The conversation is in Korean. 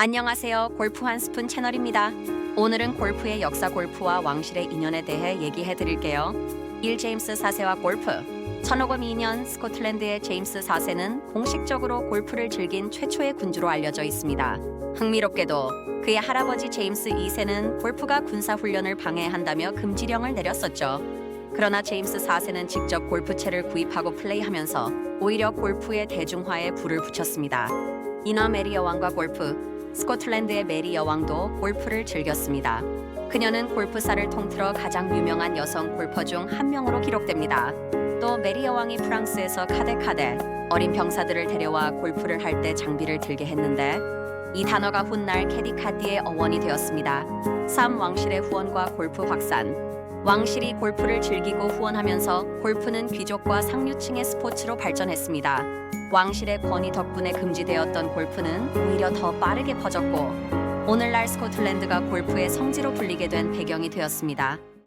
안녕하세요. 골프 한 스푼 채널입니다. 오늘은 골프의 역사 골프와 왕실의 인연에 대해 얘기해 드릴게요. 1. 제임스 4세와 골프 1502년 스코틀랜드의 제임스 4세는 공식적으로 골프를 즐긴 최초의 군주로 알려져 있습니다. 흥미롭게도 그의 할아버지 제임스 2세는 골프가 군사 훈련을 방해한다며 금지령을 내렸었죠. 그러나 제임스 4세는 직접 골프채를 구입하고 플레이하면서 오히려 골프의 대중화에 불을 붙였습니다. 이너 메리 여왕과 골프 스코틀랜드의 메리 여왕도 골프를 즐겼습니다. 그녀는 골프사를 통틀어 가장 유명한 여성 골퍼 중 한 명으로 기록됩니다. 또 메리 여왕이 프랑스에서 카데카데 어린 병사들을 데려와 골프를 할 때 장비를 들게 했는데 이 단어가 훗날 캐디카디의 어원이 되었습니다. 3. 왕실의 후원과 골프 확산 왕실이 골프를 즐기고 후원하면서 골프는 귀족과 상류층의 스포츠로 발전했습니다. 왕실의 권위 덕분에 금지되었던 골프는 오히려 더 빠르게 퍼졌고 오늘날 스코틀랜드가 골프의 성지로 불리게 된 배경이 되었습니다.